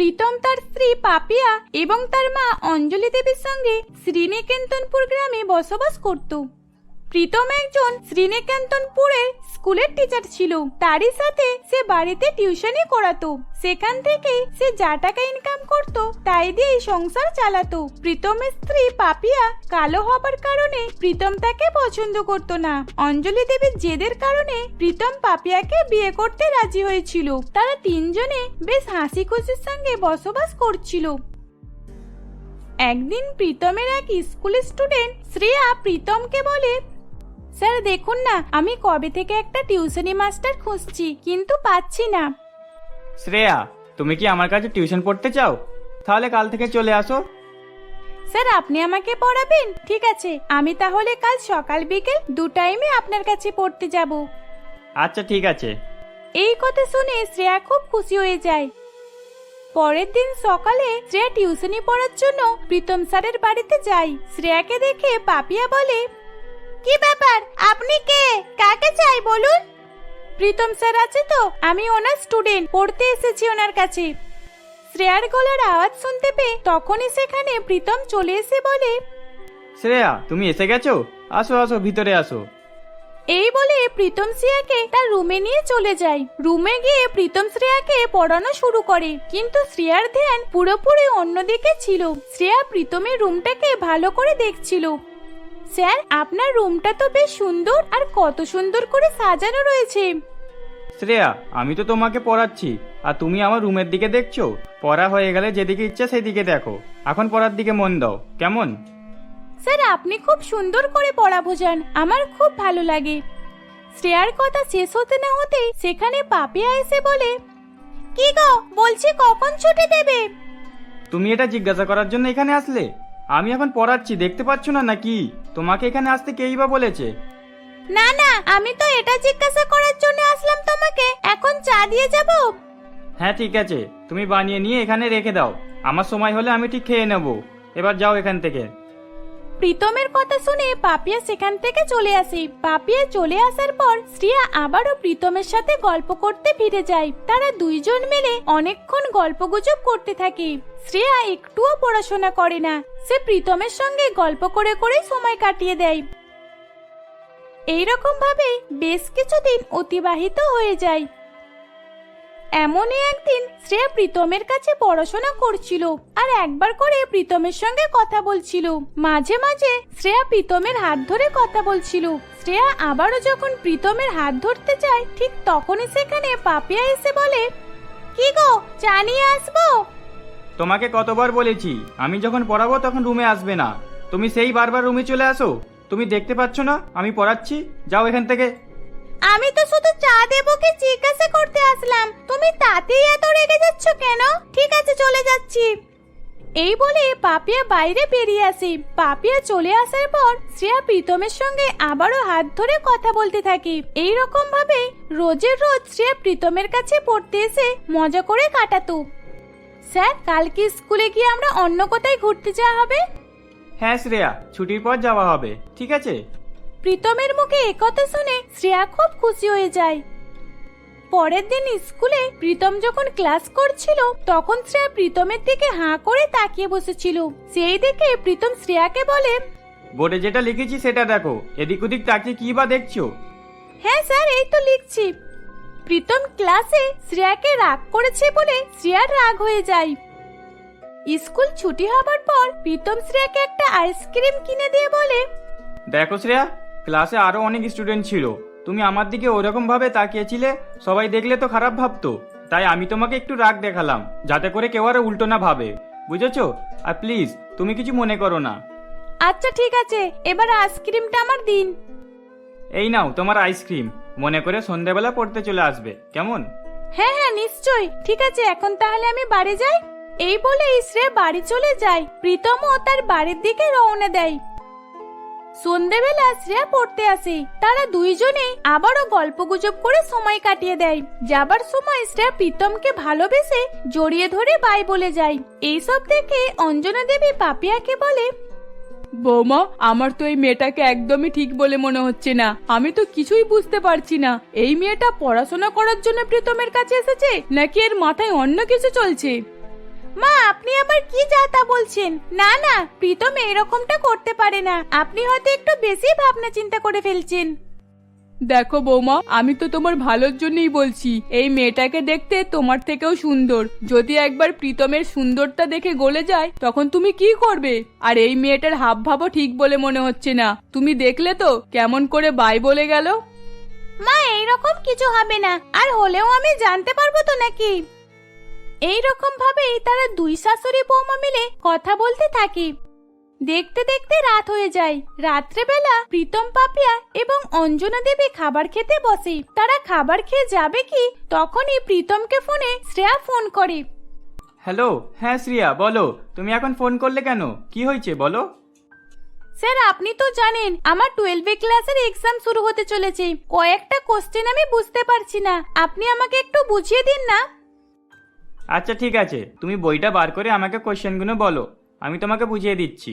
প্রীতম তার স্ত্রী পাপিয়া এবং তার মা অঞ্জলি দেবীর সঙ্গে শ্রীনিকেতনপুর গ্রামে বসবাস করত। প্রীতম একজন শ্রীনিকেতনপুরের স্কুলের টিচার ছিল। তারই সাথে সে বাড়িতে টিউশনই করাতো। সেখান থেকে সে যা টাকা ইনকাম করত, তাই দিয়ে সংসার চালাতো। প্রীতমের স্ত্রী পাপিয়া কালো হবার কারণে প্রীতম তাকে পছন্দ করতো না। অঞ্জলি দেবীর জেদের কারণে প্রীতম পাপিয়াকে বিয়ে করতে রাজি হয়েছিল। তারা তিনজনে বেশ হাসি খুশির সঙ্গে বসবাস করছিল। একদিন প্রীতমের এক স্কুলের স্টুডেন্ট শ্রেয়া প্রীতমকে বলে স্যার দেখুন না আমি কবে থেকে একটা টিউশনি মাস্টার খুঁজছি কিন্তু পাচ্ছি না। শ্রেয়া তুমি কি আমার কাছে টিউশন পড়তে চাও? তাহলে কাল থেকে চলে আসো। স্যার আপনি আমাকে পড়াবেন? ঠিক আছে আমি তাহলে কাল সকাল বিকেল দু টাইমে আপনার কাছে পড়তে যাব। আচ্ছা ঠিক আছে। এই কথা শুনে শ্রেয়া খুব খুশি হয়ে যায়। পরের দিন সকালে শ্রেয়া টিউশনি পড়ার জন্য প্রীতম স্যারের বাড়িতে যায়। শ্রেয়াকে দেখে পাপিয়া বলে কি ব্যাপার? আপনি কে? কাকে চাই বলুন? প্রীতম স্যার আছে তো? আমি ওনার স্টুডেন্ট পড়তে এসেছি ওনার কাছে। শ্রেয়ার গলার আওয়াজ শুনতে পেয়ে তখনই সেখানে প্রীতম চলে এসে বলে শ্রেয়া তুমি এসে গেছো? আসো আসো ভিতরে আসো। এই বলে প্রীতম শ্রেয়াকে তার রুমে নিয়ে চলে যায়। রুমে গিয়ে প্রীতম শ্রেয়াকে পড়ানো শুরু করে। কিন্তু শ্রেয়ার ধ্যান পুরোপুরি অন্যদিকে ছিল। শ্রেয়া প্রীতমের রুমটাকে ভালো করে দেখছিল। স্যার আপনার রুমটা তো বেশ সুন্দর আর কত সুন্দর করে সাজানো রয়েছে। শ্রেয়া আমি তো তোমাকে পড়াচ্ছি আর তুমি আমার রুমের দিকে দেখছ? পড়া হয়ে গেলে যেদিকে ইচ্ছা সেদিকে দেখো। এখন পড়ার দিকে মন দাও কেমন? স্যার আপনি খুব সুন্দর করে পড়া বোঝান আমার খুব ভালো লাগে। শ্রেয়ার কথা শেষ হতে না হতেই সেখানে পাপিয়া এসে বলে কি গো বলছি কখন ছুটি দেবে? তুমি এটা জিজ্ঞাসা করার জন্য এখানে আসলে? আমি এখন পড়াচ্ছি দেখতে পাচ্ছ না নাকি? তোমাকে এখানে আসতে কেই বা বলেছে? না না আমি তো এটা জিজ্ঞাসা করার জন্য আসলাম তোমাকে। এখন চা দিয়ে যাব? হ্যাঁ ঠিক আছে। তুমি বানিয়ে নিয়ে এখানে রেখে দাও। আমার সময় হলে আমি ঠিক খেয়ে নেব। এবার যাও এখান থেকে। প্রীতমের কথা শুনে পাপিয়া সেখান থেকে চলে আসে। পাপিয়া চলে আসার পর শ্রিয়া আবারও প্রীতমের সাথে গল্প করতে ফিরে যায়। তারা দুইজন মিলে অনেকক্ষণ গল্পগুজব করতে থাকে। শ্রেয়া একটুও পড়াশোনা করে না। সে প্রীতমের সঙ্গে গল্প করে করে সময় কাটিয়ে দেয়। এইরকম ভাবে বেশ কিছুদিন অতিবাহিত হয়ে যায়। এমনই একদিন শ্রেয়া প্রীতমের কাছে পড়াশোনা করছিল আর একবার করে প্রীতমের সঙ্গে কথা বলছিল। মাঝে মাঝে শ্রেয়া প্রীতমের হাত ধরে কথা বলছিল। শ্রেয়া আবারও যখন প্রীতমের হাত ধরতে যায়, ঠিক তখনই সেখানে পাপিয়া এসে বলে, কি গো জানিয়ে আসব? তোমাকে কতবার বলেছি, আমি যখন পড়াবো তখন রুমে আসবে না। তুমি সেই বারবার রুমে চলে আসো। তুমি দেখতে পাচ্ছ না, আমি পড়াচ্ছি। যাও এখান থেকে। আমি তো শুধু চা দেবো কি জিজ্ঞাসা করতে আসলাম। তুমি তাতেই এত রেগে যাচ্ছ কেন? ঠিক আছে, চলে যাচ্ছি। এই বলে পাপিয়া বাইরে বেরিয়ে আসি। পাপিয়া চলে আসার পর শ্রেয়া প্রীতমের সঙ্গে আবারও হাত ধরে কথা বলতে থাকি। এই রকম ভাবে রোজের রোজ শ্রেয়া প্রীতমের কাছে পড়তে এসে মজা করে কাটাতো। স্যার, কালকে স্কুলে গিয়ে আমরা অন্য কোথায় ঘুরতে যাওয়া হবে? হ্যাঁ শ্রেয়া, ছুটির পর যাওয়া হবে। ঠিক আছে? প্রীতমের মুখে একথা শুনে শ্রেয়া খুব খুশি হয়ে যায়। পরের দিন স্কুলে প্রীতম যখন ক্লাস করছিল তখন শ্রেয়া প্রীতমের দিকে হাঁ করে তাকিয়ে বসেছিল। সেই দেখে প্রীতম শ্রেয়াকে বলে বোর্ডে যেটা লিখেছি সেটা দেখো এদিক ওদিক তাকিয়ে কি বা দেখছ? হ্যাঁ স্যার এই তো লিখছি। প্রীতম ক্লাসে শ্রেয়াকে রাগ করেছে বলে শ্রেয়ার রাগ হয়ে যায়। স্কুল ছুটি হবার পর প্রীতম শ্রেয়াকে একটা আইসক্রিম কিনে দিয়ে বলে দেখো শ্রেয়া ক্লাসে আরও অনেক স্টুডেন্ট ছিল। তুমি আমার দিকে ওরকম ভাবে তাকিয়েছিলে সবাই দেখলে তো খারাপ ভাবতো। তাই আমি তোমাকে একটু রাগ দেখালাম যাতে করে কেউ আর উল্টো না ভাবে। বুঝেছ? আর প্লিজ তুমি কিছু মনে করো না। আচ্ছা ঠিক আছে। এবার আইসক্রিমটা আমার দিন। এই নাও তোমার আইসক্রিম মনে করে সন্ধেবেলা পড়তে চলে আসবে। কেমন? হ্যাঁ হ্যাঁ নিশ্চয়ই। ঠিক আছে এখন তাহলে আমি বাড়ি যাই। এই বলে শ্রেয়া বাড়ি চলে যায়। প্রীতমও তার বাড়ির দিকে রওনা দেয়। সন্ধেবেলা শ্রেয়া পড়তে আসে। তারা দুইজনে আবারও গল্পগুজব করে সময় কাটিয়ে দেয়। যাবার সময় শ্রেয়া প্রীতমকে ভালোবেসে জড়িয়ে ধরে বাই বলে যায়। এইসব দেখে অঞ্জনা দেবী পাপিয়াকে বলে, বৌমা, আমার তো এই মেয়েটাকে একদমই ঠিক বলে মনে হচ্ছে না। আমি তো কিছুই বুঝতে পারছি না। এই মেয়েটা পড়াশোনা করার জন্য প্রীতমের কাছে এসেছে, নাকি এর মাথায় অন্য কিছু চলছে? মা আপনি আবার কি যা তা বলছেন? না না প্রীতম এরকমটা করতে পারে না। আপনি হয়তো একটু বেশি ভাবনা চিন্তা করে ফেলছেন। দেখো বৌমা আমি তো তোমার ভালোর জন্যই বলছি। এই মেয়েটাকে দেখতে তোমার থেকেও সুন্দর। যদি একবার প্রীতমের সুন্দরটা দেখে গলে যায় তখন তুমি কি করবে? আর এই মেয়েটার হাব ভাবও ঠিক বলে মনে হচ্ছে না। তুমি দেখলে তো কেমন করে বাই বলে গেল। মা এইরকম কিছু হবে না। আর হলেও আমি জানতে পারব তো নাকি? এই রকম ভাবেই তারা দুই শাশুড়ি বৌমা মিলে কথা বলতে থাকে। দেখতে দেখতে রাত হয়ে যায়। রাত্রেবেলা প্রীতম পাপিয়া এবং অঞ্জনা দেবী খাবার খেতে বসে। তারা খাবার খেয়ে যাবে কি? তখনই প্রীতমকে ফোনে শ্রেয়া ফোন করে। হ্যালো হ্যাঁ শ্রিয়া বলো তুমি এখন ফোন করলে কেন? কি হয়েছে বলো। স্যার আপনি তো জানেন আমার টুয়েলভে ক্লাসের এক্সাম শুরু হতে চলেছে। কয়েকটা কোশ্চেন আমি বুঝতে পারছি না। আপনি আমাকে একটু বুঝিয়ে দিন না? আচ্ছা ঠিক আছে। তুমি বইটা বার করে আমাকে কোশ্চেনগুলো বলো। আমি তোমাকে বুঝিয়ে দিচ্ছি।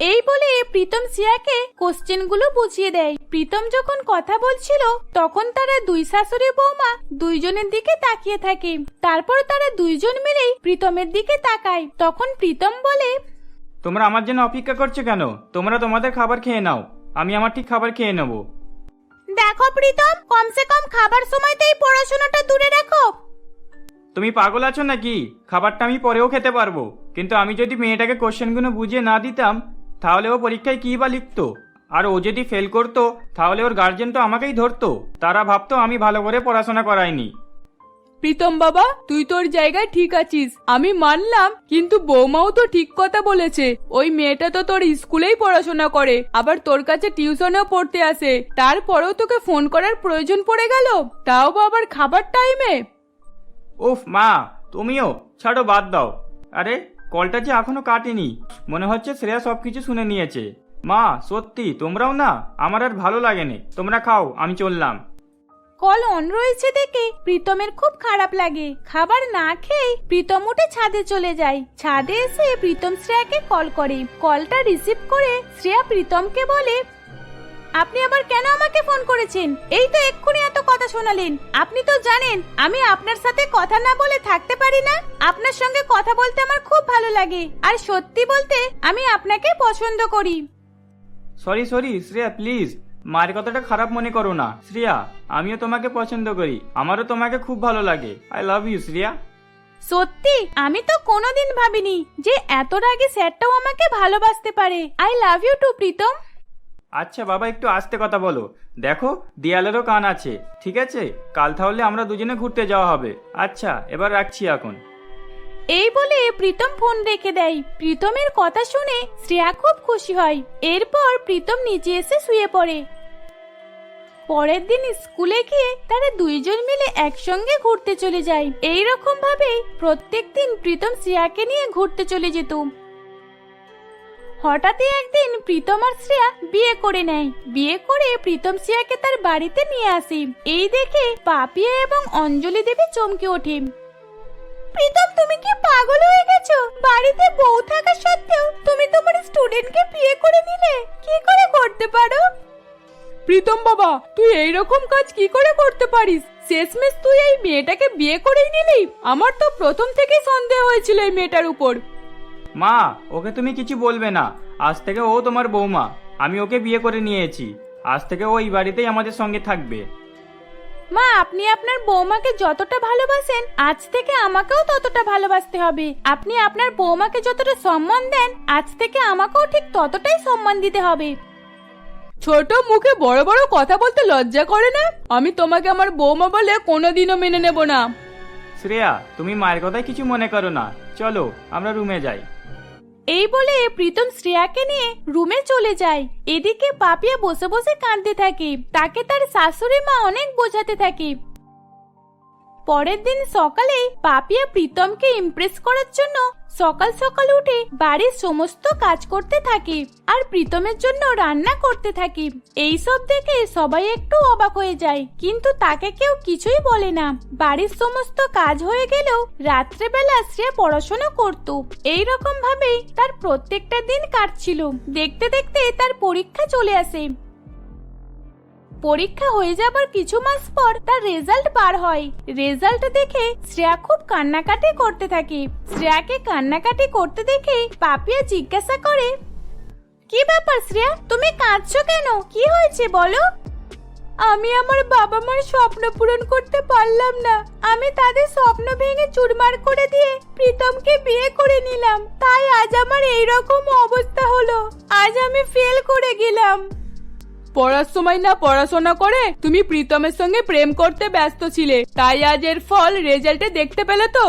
এই বলে প্রীতম সিয়াকে কোশ্চেনগুলো বুঝিয়ে দেয়। প্রীতম যখন কথা বলছিল তখন তারা দুই শাশুড়ি বৌমা দুইজনের দিকে তাকিয়ে থাকে। তারপর তারা দুইজন মিলেই প্রীতমের দিকে তাকায়। তখন প্রীতম বলে তোমরা আমার জন্য অপেক্ষা করছ কেন? তোমরা তোমাদের খাবার খেয়ে নাও। আমি আমার ঠিক খাবার খেয়ে নেব। দেখো প্রীতম কমসে কম খাবার সময়তেই পড়াশোনাটা দূরে রাখো। তুমি পাগল আছো নাকি? খাবারটা আমি পরেও খেতে পারব। কিন্তু আমি যদি মেয়েটাকে কোশ্চেনগুলো বুঝিয়ে না দিতাম, তাহলে ও পরীক্ষায় কী বা লিখতো? আর ও যদি ফেল করতো, তাহলে ওর গার্জেন তো আমাকেই ধরতো। তারা ভাবতো আমি ভালো করে পড়াশোনা করাইনি। প্রীতম বাবা, তুই তোর জায়গায় ঠিক আছিস। আমি মানলাম, কিন্তু বৌমাও তো ঠিক কথা বলেছে। ওই মেয়েটা তো তোর স্কুলেই পড়াশোনা করে, আবার তোর কাছে টিউশনেও পড়তে আসে। তারপরেও তোকে ফোন করার প্রয়োজন পড়ে গেল? তাও আবার খাবার টাইমে উফ, মা, তুমিও, ছাড়ো, বাদ দাও। আরে, কলটা যে এখনও কাটেনি। মনে হচ্ছে শ্রেয়া সবকিছু শুনে নিয়েছে। মা, সত্যি, তোমরাও না? আমার আর ভালো লাগেনি। তোমরা খাও, আমি চললাম। কল অন রয়েছে দেখে প্রীতমের খুব খারাপ লাগে। খাবার না খেয়ে প্রীতম উঠে ছাদে চলে যায়। ছাদে এসে প্রীতম শ্রেয়াকে কল করে। কলটা রিসিভ করে শ্রেয়া প্রীতমকে বলে আপনি আবার কেন আমাকে ফোন করেছেন? এই তো এক্ষুনি এত কথা শোনালেন। আপনি তো জানেন আমি আপনার সাথে কথা না বলে থাকতে পারি না। আপনার সঙ্গে কথা বলতে আমার খুব ভালো লাগে। আর সত্যি বলতে আমি আপনাকে পছন্দ করি। সরি সরি শ্রেয়া প্লিজ মায়ের কথাটা খারাপ মনে করো না। শ্রেয়া আমিও তোমাকে পছন্দ করি। আমারও তোমাকে খুব ভালো লাগে। I love you Shreya. সত্যি? আমি তো কোনোদিন ভাবিনি যে এত রাগে স্যারটাও আমাকে ভালোবাসতে পারে। I love you too Pritam. আচ্ছা বাবা, একটু আস্তে কথা বলো। দেখো, দেয়ালেরও কান আছে, ঠিক আছে? কাল তাহলে আমরা দুজনে ঘুরতে যাওয়া হবে। আচ্ছা এবার রাখছি এখন। এই বলে প্রীতম ফোন রেখে দেয়। প্রীতমের কথা শুনে শ্রেয়া খুব খুশি হয়। এরপর প্রীতম নিচে এসে শুয়ে পড়ে। পরের দিন স্কুলে গিয়ে তারা দুইজন মিলে একসঙ্গে ঘুরতে চলে যায়। এই রকম ভাবেই প্রত্যেক দিন প্রীতম শ্রেয়াকে নিয়ে ঘুরতে চলে যেত। হঠাৎই একদিন প্রীতম আর শ্রেয়া বিয়ে করে নেয়। বিয়ে করে প্রীতম শ্রেয়াকে তার বাড়িতে নিয়ে আসে। এই দেখে পাপিয়া এবং অঞ্জলি দেবী চমকে ওঠে। প্রীতম, তুমি কি পাগল হয়ে গেছো? বাড়িতে বউ থাকা সত্ত্বেও তুমি তোমার স্টুডেন্টকে বিয়ে করে নিলে? কি করে করতে পারো? প্রীতম বাবা, তুই এই রকম কাজ কি করে করতে পারিস? শেষমেশ তুই এই মেয়েটাকে বিয়ে করেই নিলি? আমার তো প্রথম থেকেই সন্দেহ হয়েছিল এই মেয়েটার উপর। মা ওকে তুমি কিছু বলবে না। আজ থেকে ও তোমার বৌমা। আমি ওকে বিয়ে করে নিয়েছি। আজ থেকে ও এই বাড়িতেই আমাদের সঙ্গে থাকবে। মা আপনি আপনার বৌমাকে যতটা ভালোবাসেন আজ থেকে আমাকেও ততটা ভালোবাসতে হবে। আপনি আপনার বৌমাকে যতটা সম্মান দেন আজ থেকে আমাকেও ঠিক ততটাই সম্মান দিতে হবে। ছোট মুখে বড় বড় কথা বলতে লজ্জা করে না? আমি তোমাকে আমার বৌমা বলে কোনোদিনও মেনে নেব না। শ্রেয়া তুমি মায়ের কথায় কিছু মনে করো না। চলো আমরা রুমে যাই। এই বলে প্রীতম শ্রেয়াকে নিয়ে রুমে চলে যায়। এদিকে পাপিয়া বসে বসে কাঁদতে থাকে। তাকে তার শাশুড়ি মা অনেক বোঝাতে থাকে। পরের দিন সকালে পাপিয়া প্রীতমকে ইমপ্রেস করার জন্য সকাল সকাল উঠে বাড়ির সমস্ত কাজ করতে থাকে আর প্রীতমের জন্য রান্না করতে থাকে। এই সব দেখে সবাই একটু অবাক হয়ে যায়। কিন্তু তাকে কেউ কিছুই বলে না। বাড়ির সমস্ত কাজ হয়ে গেলেও রাত্রেবেলা সে পড়াশোনা করত। এই রকম ভাবেই তার প্রত্যেকটা দিন কাটছিল। দেখতে দেখতে তার পরীক্ষা চলে আসে। পরীক্ষা হয়ে যাবার কিছু মাস পর তার রেজাল্ট বার হয়। রেজাল্ট দেখে শ্রেয়া খুব কান্নাকাটি করতে থাকে। শ্রেয়াকে কান্নাকাটি করতে দেখে পাপিয়া জিজ্ঞাসা করে, কি ব্যাপার শ্রেয়া, তুমি কাঁদছো কেন? কি হয়েছে বলো? আমি আমার বাবা মার স্বপ্ন পূরণ করতে পারলাম না। আমি তাদের স্বপ্ন ভেঙে চুরমার করে দিয়ে প্রীতমকে বিয়ে করে নিলাম। তাই আজ আমার এই রকম অবস্থা হলো। আজ আমি ফেল করে গেলাম। পড়ার সময় না পড়াশোনা করে? তুমি প্রীতমের সঙ্গে প্রেম করতে ব্যস্ত ছিলে, তাই আজ এর ফল রেজাল্টে দেখতে পেলে তো?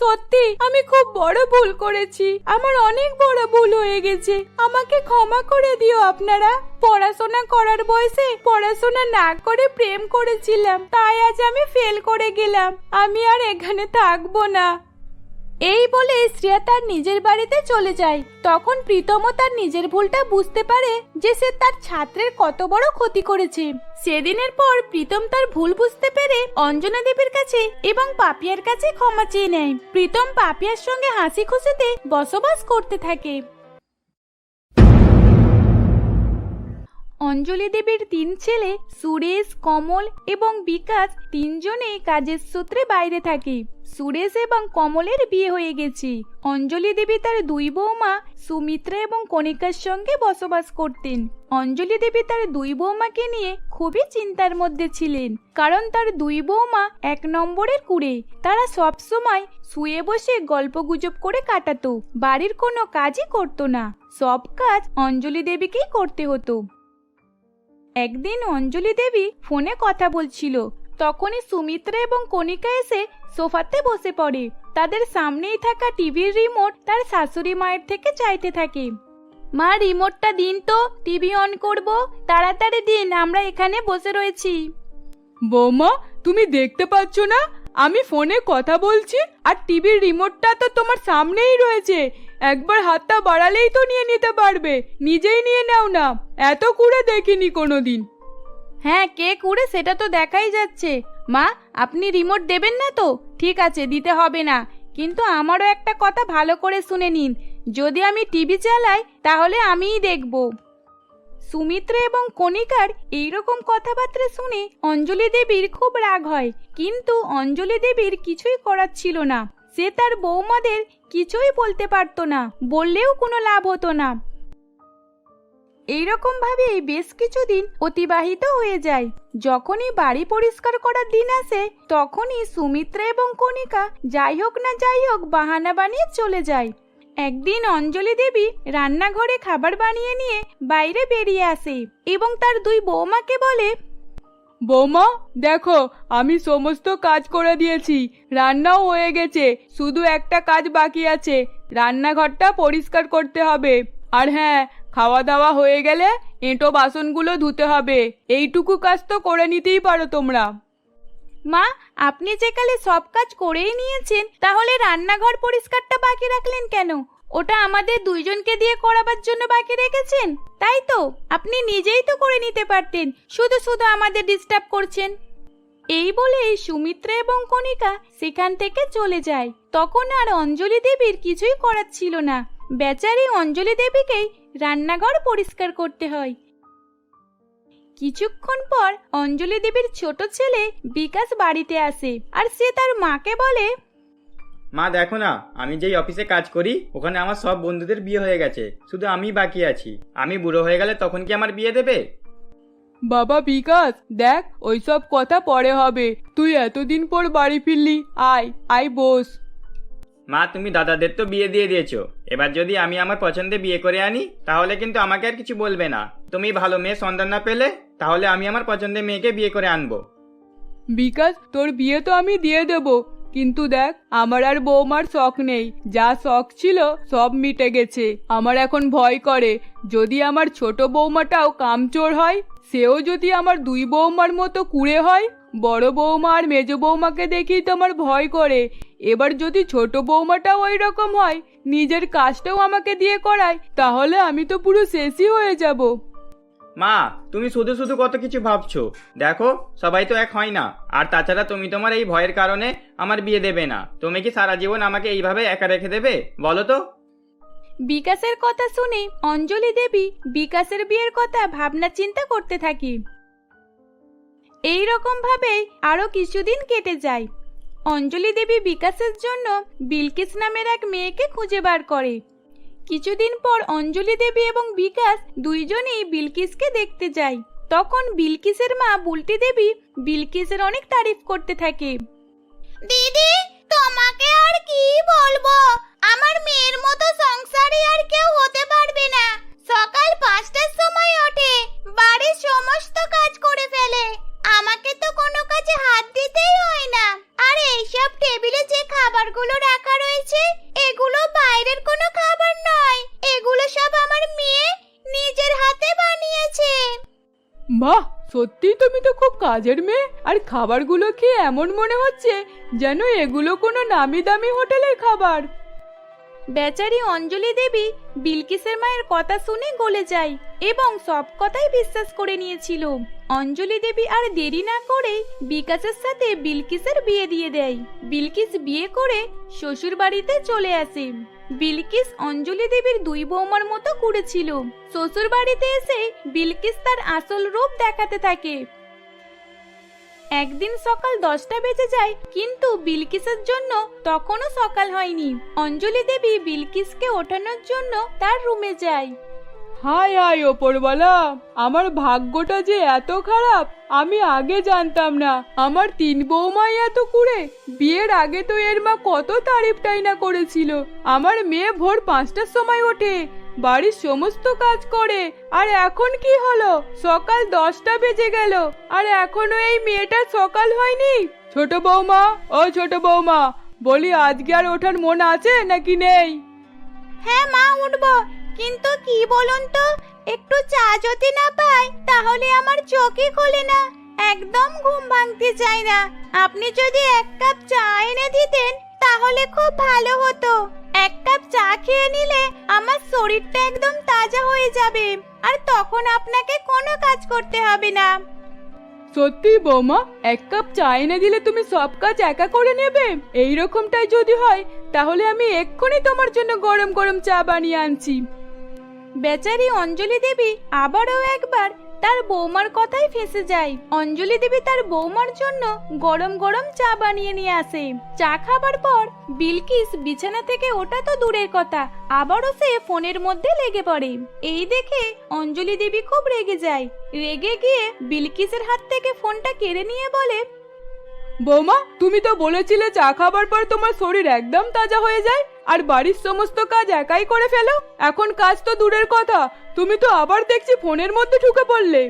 সত্যি, আমি খুব বড় ভুল করেছি। আমার অনেক বড় ভুল হয়ে গেছে। আমাকে ক্ষমা করে দিও আপনারা। পড়াশোনা করার বয়সে পড়াশোনা না করে প্রেম করেছিলাম, তাই আজ আমি ফেল করে গেলাম। আমি আর এখানে থাকব না। এই বলে শ্রেয়া তার নিজের বাড়িতে চলে যায়। তখন প্রীতমও তার নিজের ভুলটা বুঝতে পারে যে সে তার ছাত্রের কত বড় ক্ষতি করেছে। সেদিনের পর প্রীতম তার ভুল বুঝতে পেরে অঞ্জনা দেবীর কাছে এবং পাপিয়ার কাছে ক্ষমা চেয়ে নেয়। প্রীতম পাপিয়ার সঙ্গে হাসি খুশিতে বসবাস করতে থাকে। অঞ্জলি দেবীর তিন ছেলে, সুরেশ, কমল এবং বিকাশ তিনজনে কাজের সূত্রে বাইরে থাকে। সুরেশ এবং কমলের বিয়ে হয়ে গেছে। অঞ্জলি দেবী তার দুই বৌমা, সুমিত্রা এবং কণিকার সঙ্গে বসবাস করতেন। অঞ্জলি দেবী তার দুই বৌমাকে নিয়ে খুবই চিন্তার মধ্যে ছিলেন, কারণ তার দুই বৌমা এক নম্বরের কুড়ে। তারা সব সময় শুয়ে বসে গল্প গুজব করে কাটাতো, বাড়ির কোনো কাজই করতো না। সব কাজ অঞ্জলি দেবীকেই করতে হতো। একদিন অঞ্জলি দেবী ফোনে কথা বলছিল। তখনই সুমিত্রা এবং কণিকা এসে সোফাতে বসে পড়ে। তাদের সামনেই থাকা টিভির রিমোট তার শাশুড়ি মায়ের থেকে চাইতে থাকে। মা, রিমোটটা দিন তো, টিভি অন করব, তাড়াতাড়ি দিন, আমরা এখানে বসে রয়েছি। বৌমা, তুমি দেখতে পাচ্ছ না? আমি ফোনে কথা বলছি আর টিভির রিমোটটা তো তোমার সামনেই রয়েছে। একবার হাতটা বাড়ালেই তো নিয়ে নিতে পারবে। নিজেই নিয়ে নাও না। এত কুড়ে দেখিনি কোনোদিন। হ্যাঁ কে কুড়ে সেটা তো দেখাই যাচ্ছে। মা, আপনি রিমোট দেবেন না তো? ঠিক আছে, দিতে হবে না। কিন্তু আমারও একটা কথা ভালো করে শুনে নিন। যদি আমি টিভি চালাই, তাহলে আমিই দেখব। সুমিত্রা এবং কণিকার এইরকম কথাবার্তা শুনে অঞ্জলি দেবীর খুব রাগ হয়। কিন্তু অঞ্জলি দেবীর কিছুই করার ছিল না। সে তার বৌমাদের কিছুই বলতে পারতো না, বললেও কোনো লাভ হতো না। এইরকম ভাবে বেশ কিছুদিন অতিবাহিত হয়ে যায়। যখনই বাড়ি পরিষ্কার করার দিন আসে, তখনই সুমিত্রা এবং কণিকা যাই হোক না যাই হোক বাহানা বানিয়ে চলে যায়। একদিন অঞ্জলি দেবী রান্নাঘরে খাবার বানিয়ে নিয়ে বাইরে বেরিয়ে আসে এবং তার দুই বৌমাকে বলে বৌমা, দেখো, আমি সমস্ত কাজ করে দিয়েছি। রান্নাও হয়ে গেছে, শুধু একটা কাজ বাকি আছে। রান্নাঘরটা পরিষ্কার করতে হবে। আর হ্যাঁ খাওয়া দাওয়া হয়ে গেলে এঁটো বাসনগুলো ধুতে হবে। এইটুকু কাজ তো করে নিতেই পারো তোমরা। মা, আপনি যে কালে সব কাজ করেই নিয়েছেন, তাহলে রান্নাঘর পরিষ্কারটা বাকি রাখলেন কেন? ওটা আমাদের দুইজনকে দিয়ে করাবার জন্য বাকি রেখেছেন? তাই তো, আপনি নিজেই তো করে নিতে পারতেন, শুধু শুধু আমাদের ডিস্টার্ব করছেন। এই বলে সুমিত্রা এবং কণিকা সেখান থেকে চলে যায়। তখন আর অঞ্জলি দেবীর কিছুই করার ছিল না। বেচারি অঞ্জলি দেবীকেই রান্নাঘর পরিষ্কার করতে হয়। কিছুক্ষণ পর অঞ্জলি দেবীর ছোট ছেলে বিকাশ বাড়িতে আসে, আর সে তার মাকে বলে মা দেখো না আমি যেই অফিসে কাজ করি ওখানে আমার সব বন্ধুদের বিয়ে হয়ে গেছে। শুধু আমি বাকি আছি। আমি বুড়ো হয়ে গেলে তখন কি আমার বিয়ে দেবে? বাবা বিকাশ দেখ ওইসব কথা পরে হবে। তুই এতদিন পর বাড়ি ফিরলি। আয় আয় বস। মা তুমি দাদাদের তো বিয়ে দিয়ে দিয়েছ। এবার যদি আমি আমার পছন্দে বিয়ে করে আনি তাহলে কিন্তু আমাকে আর কিছু বলবে না। তুমি ভালো মেয়ে সন্ধান না পেলে তাহলে আমি আমার পছন্দের মেয়েকে বিয়ে করে আনব। বিকাশ তোর বিয়ে তো আমি দিয়ে দেব। কিন্তু দেখ, আমার আর বৌমার শখ নেই। যা শখ ছিল, সব মিটে গেছে। আমার এখন ভয় করে। যদি আমার ছোট বৌমাটাও কামচোর হয়, সেও যদি আমার দুই বৌমার মতো কুড়ে হয়, বড় বৌমা আর মেজ বৌমাকে দেখি তো আমার ভয় করে। এবার যদি ছোট বৌমাটাও ওই রকম হয়, নিজের কাজটাও আমাকে দিয়ে করায়, তাহলে আমি তো পুরো শেষই হয়ে যাব। মা, তুমি শুধু শুধু কত কিছু ভাবছ? দেখো, সবাই তো এক হয় না। আর তাছাড়া তুমি তোমার এই ভয়ের কারণে আমার বিয়ে দেবে না। তুমি কি সারা জীবন আমাকে এইভাবে একা রেখে দেবে? বলো তো। বিকাশের কথা শুনে অঞ্জলি দেবী বিকাশের বিয়ের কথা ভাবনা চিন্তা করতে থাকি। এই রকম ভাবেই আরও কিছুদিন কেটে যায়। অঞ্জলি দেবী বিকাশের জন্য বিলকিস নামের এক মেয়েকে খুঁজে বার করে। কিছুদিন পর অঞ্জলি দেবী এবং বিকাশ দুইজনেই বিলকিসকে দেখতে যায়। তখন বিলকিসের মা বুলটি দেবী বিলকিসের অনেক তারিফ করতে থাকে। দিদি, তোমাকে আর কি বলব? আমার মেয়ের মতো সংসারে আর কেউ হতে পারবে না। সকাল পাঁচটার সময় ওঠে। বাড়ির সমস্ত কাজ করে ফেলে। আমাকে তো কোনো কাজে হাত দিতেই হয় না। আর এইসব টেবিলে যে খাবারগুলো রাখা রয়েছে এগুলো বাইরের কোনো খাবার নয়। এগুলো সব আমার মেয়ে নিজের হাতে বানিয়েছে। বাহ সত্যি তুমি তো খুব কাজের মেয়ে। আর খাবারগুলো খেয়ে এমন মনে হচ্ছে যেন এগুলো কোনো নামি দামি হোটেলের খাবার। বেচারি অঞ্জলি দেবী বিলকিসের মায়ের কথা শুনে গলে যায় এবং সব কথাই বিশ্বাস করে নিয়েছিল। অঞ্জলি দেবী আর দেরি না করে বিকাশের সাথে বিলকিসের বিয়ে দিয়ে দেয়। বিলকিস বিয়ে করে শ্বশুর বাড়িতে চলে আসে। বিলকিস অঞ্জলি দেবীর দুই বৌমার মতো করেছিল। শ্বশুর বাড়িতে এসে বিলকিস তার আসল রূপ দেখাতে থাকে। একদিন সকাল দশটা বেজে যায়, কিন্তু বিলকিসের জন্য তখনও সকাল হয়নি। অঞ্জলি দেবী বিলকিসকে ওঠানোর জন্য তার রুমে যায়। হায় হায়, ওপরওয়ালা, আমার ভাগ্যটা যে এত খারাপ, আমি আগে জানতাম না। আমার তিন বৌমাই এত কুড়ে, বিয়ের আগে তো এর মা কত তারিফটাই না করেছিল। আমার মেয়ে ভোর পাঁচটার সময় ওঠে, বাড়ির সমস্ত কাজ করে, আর এখন কি হলো? সকাল দশটা বেজে গেল, আর এখনও এই মেয়েটার সকাল হয়নি? ছোট বৌমা, ও ছোট বৌমা, বলি আজকে আর ওঠার মন আছে নাকি নেই? হ্যাঁ মা, উঠবো। কিন্তু কি বলুন তো? একটু চা যদি না পাই, তাহলে আমার চোখই খোলে না। একদম ঘুম ভাঙতে চাই না। আপনি যদি এক কাপ চা এনে দিতেন, তাহলে খুব ভালো হতো। এক কাপ চা খেয়ে নিলে আমার শরীরটা একদম তাজা হয়ে যাবে, আর তখন আপনাকে কোনো কাজ করতে হবে না। সত্যি বৌমা, এক কাপ চা এনে দিলে তুমি সব কাজ একা করে নেবে? এই রকমটাই যদি হয়, তাহলে আমি এক্ষুনি তোমার জন্য গরম গরম চা বানিয়ে আনছি। বেচারি অঞ্জলি দেবী আবারও একবার তার বৌমার কথাই ফেসে যায়। অঞ্জলি দেবী তার বৌমার জন্য গরম গরম চা বানিয়ে নিয়ে আসে। চা খাবার পর বিলকিস বিছানা থেকে ওটা তো দূরের কথা, আবারও সে ফোনের মধ্যে লেগে পড়ে। এই দেখে অঞ্জলি দেবী খুব রেগে যায়। রেগে গিয়ে বিলকিসের হাত থেকে ফোনটা কেড়ে নিয়ে বলে, বৌমা, তুমি তো বলেছিলে চা খাবার পর তোমার শরীর একদম তাজা হয়ে যায়। আর বাড়ির সমস্ত কাজ একাই করে ফেলো? এখন কাজ তো দূরের কথা। তুমি তো আবার দেখছি ফোনের মধ্যে ঢুকে পড়লে।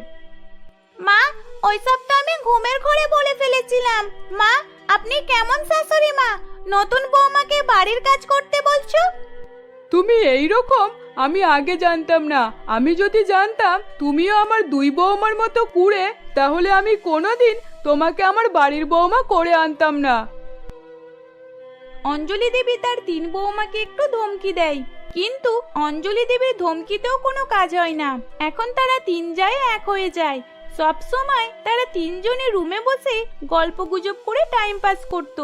মা ওইসব তো আমি ঘুমের ঘরে বলে ফেলেছিলাম। মা আপনি কেমন শাশুড়ি মা? নতুন বৌমাকে বাড়ির কাজ করতে বলছো? তুমি এই রকম আমি আগে জানতাম না। আমি যদি জানতাম তুমিও আমার দুই বৌমার মতো কুড়ে তাহলে আমি কোনোদিন তোমাকে আমার বাড়ির বৌমা করে আনতাম না। অঞ্জলি দেবী তার তিন বৌমাকে একটু ধমকি দেয়। কিন্তু অঞ্জলি দেবীর ধমকিতেও কোনো কাজ হয় না। এখন তারা তিন যায় এক হয়ে যায়। সব সময় তারা তিনজনে রুমে বসে গল্প গুজব করে টাইম পাস করত।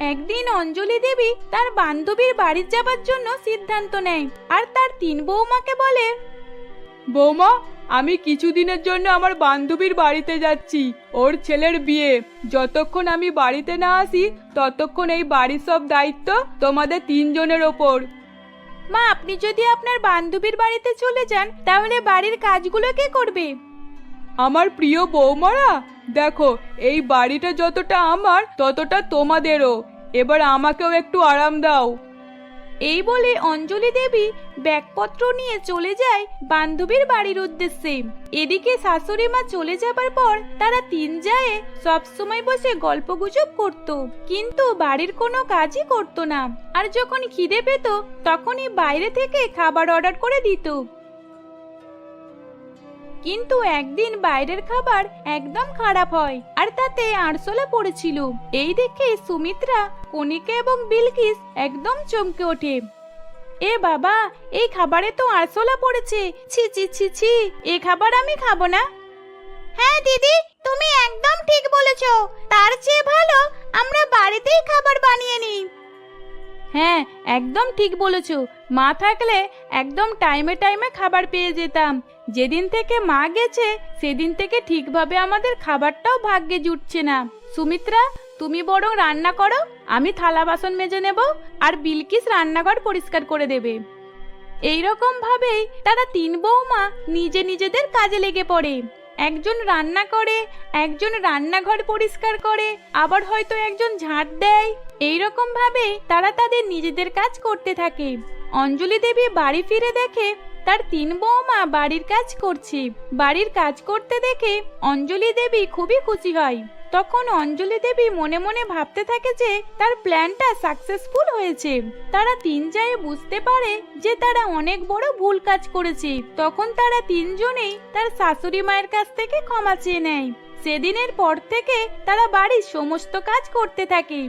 একদিন অঞ্জলি দেবী তার বান্ধবীর বাড়ি যাবার জন্য সিদ্ধান্ত নেয়। আর তার তিন বৌমাকে বলে বৌমা আমি কিছুদিনের জন্য আমার বান্ধবীর বাড়িতে যাচ্ছি ওর ছেলের বিয়ে। যতক্ষণ আমি বাড়িতে না আসি ততক্ষণ এই বাড়ির সব দায়িত্ব তোমাদের তিনজনের ওপর। মা আপনি যদি আপনার বান্ধবীর বাড়িতে চলে যান তাহলে বাড়ির কাজগুলো কে করবে? আমার প্রিয় বৌমারা দেখো এই বাড়িটা যতটা আমার ততটা তোমাদেরও। এবার আমাকেও একটু আরাম দাও। এই বলে অঞ্জলি দেবী ব্যাগপত্র নিয়ে চলে যায় বান্ধবীর বাড়ির উদ্দেশ্যে। এদিকে শাশুড়ি মা চলে যাবার পর তারা তিন যায় সবসময় বসে গল্পগুজব করত। কিন্তু বাড়ির কোনো কাজই করতো না। আর যখন খিদে পেত, তখনই বাইরে থেকে খাবার অর্ডার করে দিত। কিন্তু একদিন বাইরের খাবার একদম খারাপ হয়, আর তাতে আরশোলা পড়েছিল। এই দেখে সুমিত্রা, কণিকা এবং বিলকিস একদম চমকে ওঠে। এ বাবা, এই খাবারে তো আরশোলা পড়েছে। ছি ছি ছি ছি, এ খাবার আমি খাব না। হ্যাঁ দিদি, তুমি একদম ঠিক বলেছ। তার চেয়ে ভালো আমরা বাড়িতেই খাবার বানিয়ে নিই। হ্যাঁ একদম ঠিক বলেছ। মা থাকলে একদম টাইমে টাইমে খাবার পেয়ে যেতাম। যেদিন থেকে মা গেছে, সেদিন থেকে ঠিকভাবে আমাদের খাবারটাও ভাগ্যে জুটছে না। সুমিত্রা, তুমি বরং রান্না করো, আমি থালা বাসন মেজে নেব আর বিলকিস রান্নাঘর পরিষ্কার করে দেবে। এইরকম ভাবেই তারা তিন বৌমা নিজে নিজেদের কাজে লেগে পড়ে। একজন রান্না করে, একজন রান্নাঘর পরিষ্কার করে, আবার হয়তো একজন ঝাঁট দেয়। এইরকম ভাবে তারা তাদের নিজেদের কাজ করতে থাকে। অঞ্জলি দেবী বাড়ি ফিরে দেখে তার তিন বৌমা বাড়ির কাজ করছে। বাড়ির কাজ করতে দেখে অঞ্জলি দেবী খুবই খুশি হয়। তখন অঞ্জলি দেবী মনে মনে ভাবতে থাকে যে তার প্ল্যানটা সাকসেসফুল হয়েছে। তারা তিন যায় বুঝতে পারে যে তারা অনেক বড় ভুল কাজ করেছে। তখন তারা তিনজনেই তার শাশুড়ি মায়ের কাছ থেকে ক্ষমা চেয়ে নেয়। সেদিনের পর থেকে তারা বাড়ির সমস্ত কাজ করতে থাকে।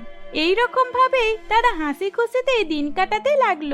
এই রকম তারা হাসি খুশিতেই দিন কাটাতে লাগল।